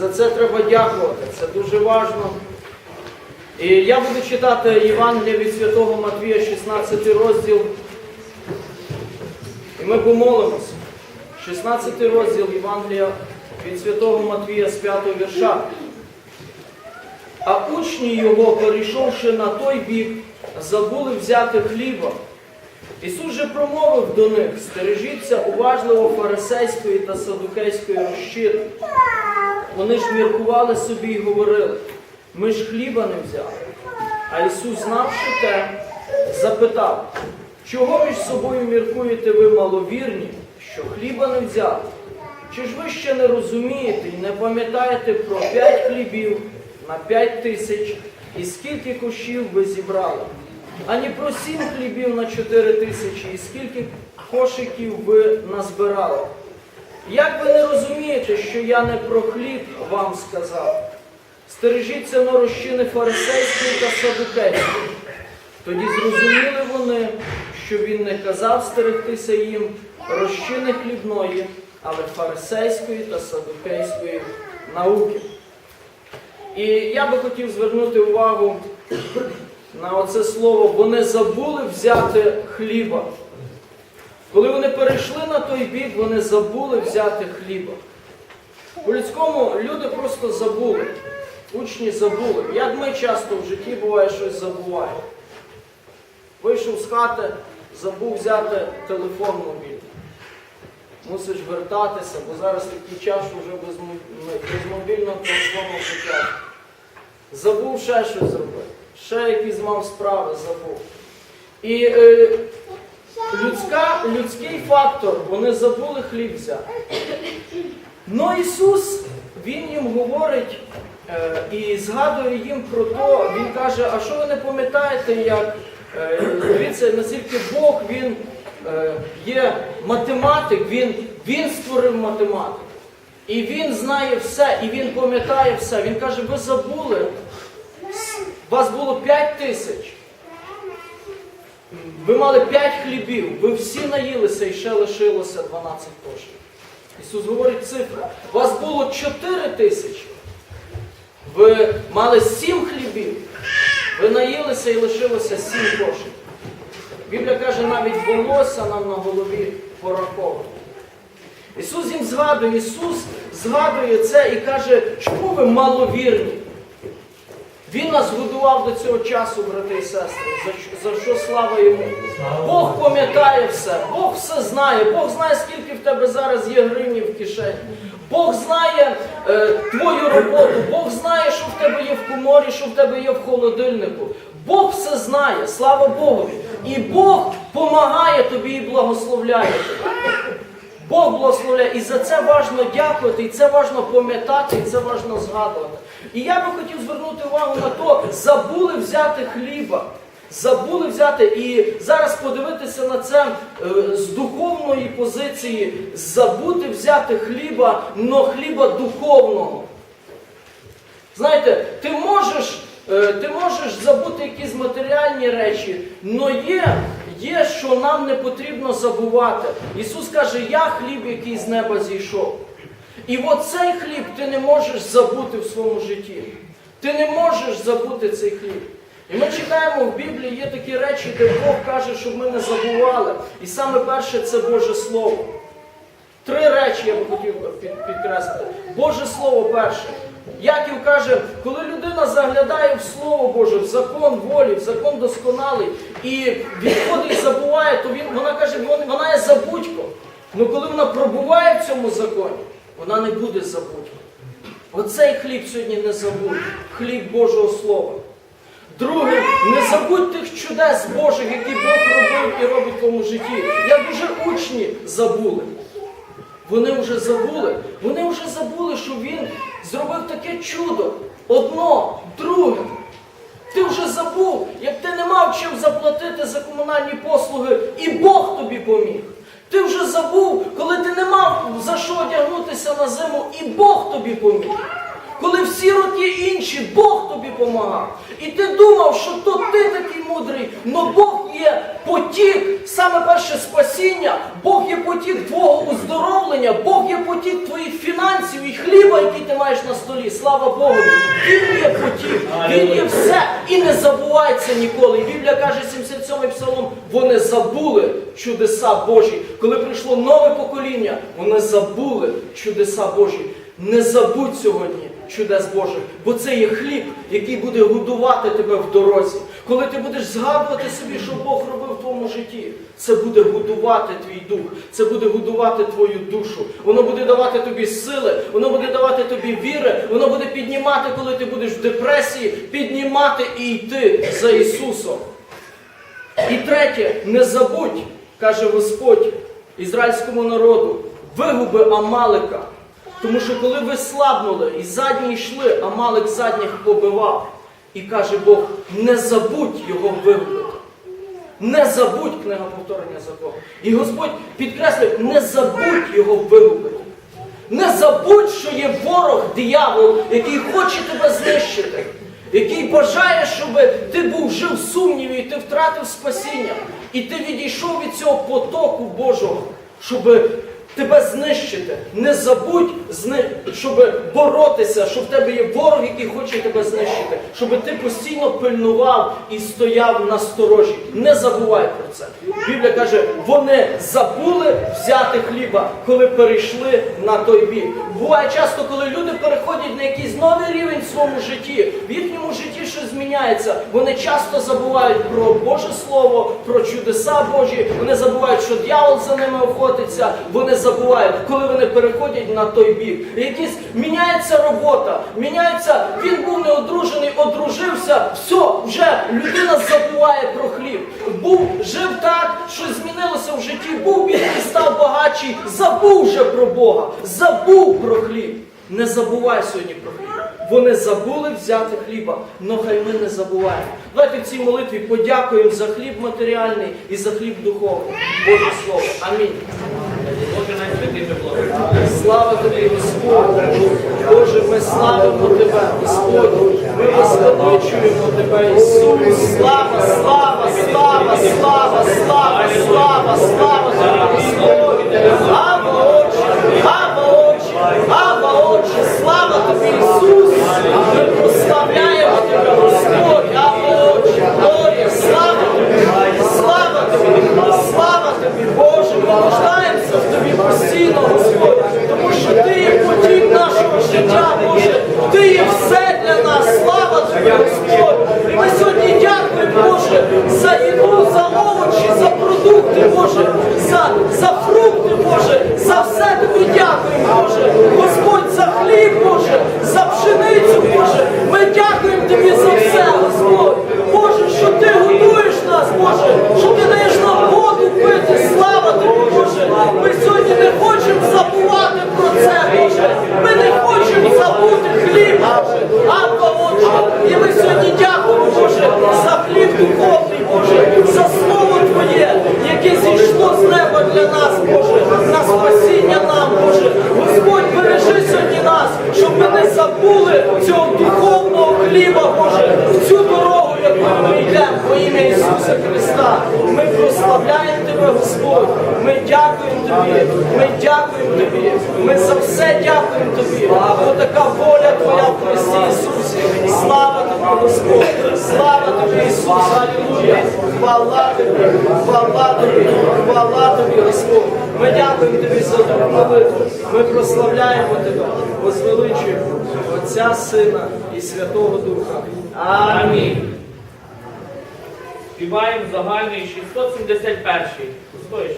За це треба дякувати, це дуже важливо. І я буду читати Євангелія від Святого Матвія, 16 розділ. І ми помолимося. 16 розділ Євангелія від Святого Матвія з 5 вірша. А учні його, перейшовши на той бік, забули взяти хліба. Ісус же промовив до них, стережіться уважливо фарисейської та садукейської розщини. Вони ж міркували собі і говорили, ми ж хліба не взяли. А Ісус, знавши те, запитав, чого між собою міркуєте ви маловірні, що хліба не взяли? Чи ж ви ще не розумієте і не пам'ятаєте про п'ять хлібів на п'ять тисяч і скільки кущів ви зібрали? Ані про сім хлібів на чотири тисячі і скільки кошиків ви назбирали? Як ви не розумієте, що я не про хліб вам сказав? Стережіться норощини фарисейської та садукейської. Тоді зрозуміли вони, що він не казав стерегтися їм розчини хлібної, але фарисейської та садукейської науки. І я би хотів звернути увагу на оце слово, вони забули взяти хліба. Коли вони перейшли на той бік, вони забули взяти хліба. По-людському люди просто забули. Учні забули. Як ми часто в житті буває щось забуваємо. Вийшов з хати, забув взяти телефон мобільний. Мусиш вертатися, бо зараз такий час, вже без, без мобільного телефону життя. Забув ще щось зробити. Ще якісь мав справи, забув. І е, людська, людський фактор, вони забули хліб взяти. Но Ісус, Він їм говорить е, і згадує їм про то, Він каже, а що ви не пам'ятаєте, як е, дивіться, наскільки Бог Він е, є математик, він, він створив математику. І він знає все, і він пам'ятає все. Він каже, ви забули, вас було 5 тисяч. Ви мали 5 хлібів, ви всі наїлися і ще лишилося 12 кошиків. Ісус говорить цифри. Вас було 4 тисячі. Ви мали 7 хлібів. Ви наїлися і лишилося 7 кошиків. Біблія каже, навіть волосся нам на голові пораховано. Ісус їм згадує, Ісус згадує це і каже, чому ви маловірні? Він нас годував до цього часу, брати і сестри. За, що- за що слава йому? Бог пам'ятає все, Бог все знає, Бог знає, скільки в тебе зараз є гривні в кишені. Бог знає е, твою роботу, Бог знає, що в тебе є в коморі, що в тебе є в холодильнику. Бог все знає, слава Богові. І Бог помагає тобі і благословляє тебе. Бог благословляє. І за це важно дякувати, і це важно пам'ятати, і це важно згадувати. І я би хотів звернути увагу на то, забули взяти хліба. Забули взяти і зараз подивитися на це е, з духовної позиції, забути взяти хліба, но хліба духовного. Знаєте, ти можеш, е, ти можеш забути якісь матеріальні речі, але є, є, що нам не потрібно забувати. Ісус каже, я хліб, який з неба зійшов. І оцей хліб ти не можеш забути в своєму житті. Ти не можеш забути цей хліб. І ми читаємо в Біблії є такі речі, де Бог каже, щоб ми не забували. І саме перше це Боже Слово. Три речі я би хотів підкреслити. Боже Слово перше. Яків каже, коли людина заглядає в Слово Боже, в закон волі, в закон досконалий, і відходить забуває, то він, вона каже, вона є забудько. Ну коли вона пробуває в цьому законі, вона не буде забудько. Оцей хліб сьогодні не забудь, хліб Божого Слова. Друге, не забудь тих чудес Божих, які Бог робив і робить в твоєму житті. Як уже учні забули. Вони вже забули. Вони вже забули, що він зробив таке чудо. Одно, друге. Ти вже забув, як ти не мав чим заплатити за комунальні послуги, і Бог тобі поміг. Ти вже забув, коли ти не мав за що одягнутися на зиму, і Бог тобі поміг. Коли всі роки інші, Бог тобі помагав. І ти думав, що то ти такий мудрий, но Бог є потік, саме перше спасіння, Бог є потік твого уздоровлення, Бог є потік твоїх фінансів і хліба, який ти маєш на столі. Слава Богу. Він є потік, він є все і не забувається ніколи. Біблія каже, 77-й псалом, вони забули чудеса Божі. Коли прийшло нове покоління, вони забули чудеса Божі. Не забудь сьогодні чудес Божих, бо це є хліб, який буде годувати тебе в дорозі. Коли ти будеш згадувати собі, що Бог робив в твоєму житті, це буде годувати твій дух, це буде годувати твою душу. Воно буде давати тобі сили, воно буде давати тобі віри, воно буде піднімати, коли ти будеш в депресії, піднімати і йти за Ісусом. І третє, не забудь, каже Господь ізраїльському народу, вигуби Амалика. Тому що коли ви слабнули і задні йшли, Амалик задніх побивав. І каже Бог, не забудь його вигубити. Не забудь книга повторення закону. І Господь підкреслює, не забудь його вигубити. Не забудь, що є ворог, диявол, який хоче тебе знищити, який бажає, щоб ти був жив сумніві, і ти втратив спасіння, і ти відійшов від цього потоку Божого, щоб тебе знищити. Не забудь, щоб боротися, що в тебе є ворог, який хоче тебе знищити, щоб ти постійно пильнував і стояв на сторожі. Не забувай про це. Біблія каже, вони забули взяти хліба, коли перейшли на той бік. Буває часто, коли люди переходять на якийсь новий рівень в своєму житті, в їхньому житті щось зміняється. Вони часто забувають про Боже Слово, про чудеса Божі. Вони забувають, що дьявол за ними охотиться. Вони забувають, коли вони переходять на той бік. Якісь міняється робота, міняється. Він був неодружений, одружився. Все, вже людина забуває про хліб. Був жив так, що змінилося в житті. Був бідний, став багатший, забув вже про Бога, забув про хліб. Не забувай сьогодні про хліб. Вони забули взяти хліба, но хай ми не забуваємо. Давайте в цій молитві подякуємо за хліб матеріальний і за хліб духовний. Боже Слово. Амінь. Слава тобі, Господь! Боже, ми славимо Тебе, Господь! Ми возвеличуємо Тебе, Ісус! Слава, слава, слава, слава, слава, слава тобі, Господь! Ава Отче, Ава Отче, Ава Отче, слава тобі, Ісус! Ми прославляємо Тебе, Господь! Ава Отче, Глорія, слава тобі! Слава тобі! Слава тобі, Боже! Ми нуждаємося в тобі постійно, Господь! Тому що ти є потік нашого життя, Ти є все для нас! Слава тобі, Господь! І ми сьогодні дякуємо, Боже, за їду, за овочі, за продукти, Боже, за, за фрукти, Боже, за все тобі дякуємо, Боже! Господь, за хліб, Боже, за пшеницю, Боже! Ми дякуємо тобі за все, Господь! Боже, що ти готуєш нас, Боже, що ти даєш нам воду пити, слава тобі, Боже! Ми сьогодні не хочемо забувати про це, Боже! Ми не хочемо забути хліб, Боже! Абba, Отче! І ми сьогодні дякуємо, Боже, за хліб духовний, Боже, за слово Твоє, яке зійшло з неба для нас, Боже, на спасіння нам, Боже! Господь, бережи сьогодні нас, щоб ми не забули цього духовного хліба, Боже, в цю дорогу, якою ми йдемо во ім'я Ісуса Ми прославляємо Тебе, Господь. Ми дякуємо Тобі. Ми дякуємо Тобі. Ми за все дякуємо Тобі. Бо така воля Твоя в Христі Ісусі. Слава Тобі, Господь. Слава Тобі, Ісус. Аллилуйя. Хвала Тобі. Хвала Тобі. Хвала Тобі, Господь. Ми дякуємо Тобі за таку молитву. Ми прославляємо Тебе. Возвеличуємо Отця, Сина і Святого Духа. Амінь. Співаємо загальний 671-й. Стоячи.